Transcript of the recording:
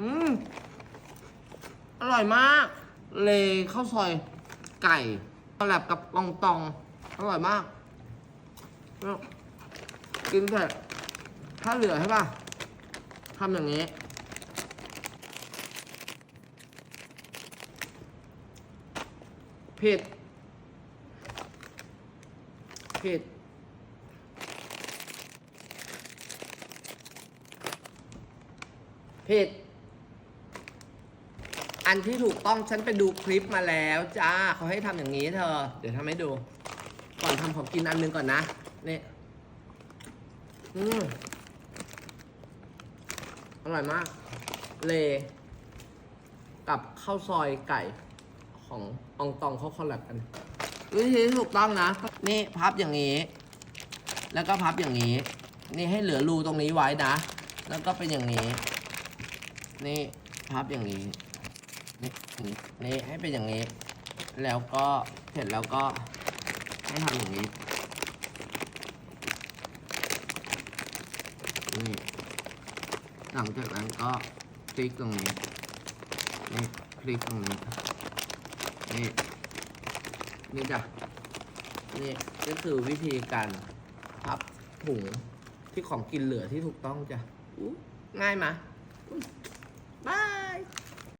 อืมอร่อยมาก เลข้าวซอยไก่คอลแลบกับลองตอง อร่อยมาก กินเสร็จถ้าเหลือใช่ป่ะทำอย่างนี้ ผิด ผิด ผิด อันที่ถูกต้องฉันไปดูคลิปมาแล้วจ้าเขาให้ทำอย่างนี้เธอ เดี๋ยวทำให้ดู ก่อนทำขอกินอันหนึงก่อนนะนี่อืมอร่อยมาก เล กับข้าวซอยไก่ของอองตองเขาคอลแลบกันวิธีที่ถูกต้องนะ นี่พับอย่างนี้ แล้วก็พับอย่างนี้ นี่ให้เหลือรูตรงนี้ไว้นะ แล้วก็เป็นอย่างนี้ นี่พับอย่างนี้ นี่นี่ให้เป็นอย่างนี้ แล้วก็เสร็จแล้วก็ให้ทำอย่างนี้นี่หลังจากนั้นก็คลิกตรงนี้นี่คลิกตรงนี้นี่นี่จ้ะนี่ก็คือวิธีการพับถุงที่ของกินเหลือที่ถูกต้องจ้ะง่ายไหมยอุ๊ย